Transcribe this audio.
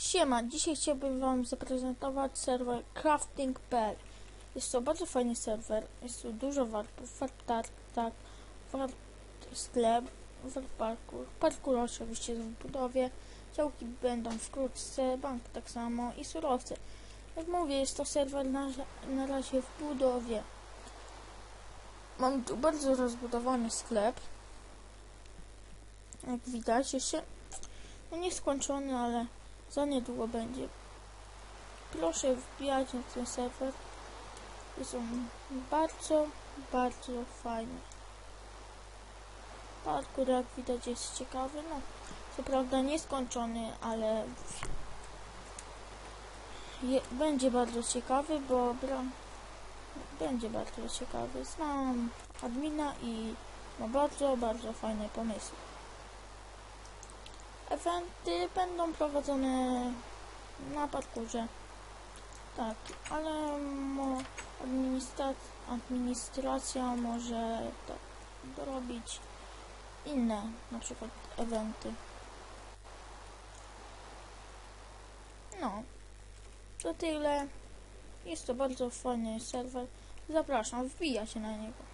Siema, dzisiaj chciałbym Wam zaprezentować serwer crafting.pl. Jest to bardzo fajny serwer, jest tu dużo wartów, wart tartak, wart sklep, wart parkour, parkour oczywiście jest w budowie, działki będą wkrótce, bank tak samo i surowce. Jak mówię, jest to serwer na, na razie w budowie. Mam tu bardzo rozbudowany sklep. Jak widać, jeszcze no nie skończony, ale za niedługo będzie. Proszę wbijać na ten serwer. On bardzo, bardzo fajny. Parkour jak widać jest ciekawy. No, co prawda nieskończony, ale je, będzie bardzo ciekawy, bo bra, będzie bardzo ciekawy. Znam admina i ma bardzo, bardzo fajne pomysły. Eventy będą prowadzone na parkurze. Tak, ale mo, administra administracja może to dorobić inne, na przykład eventy. No, to tyle. Jest to bardzo fajny serwer. Zapraszam, wbija się na niego.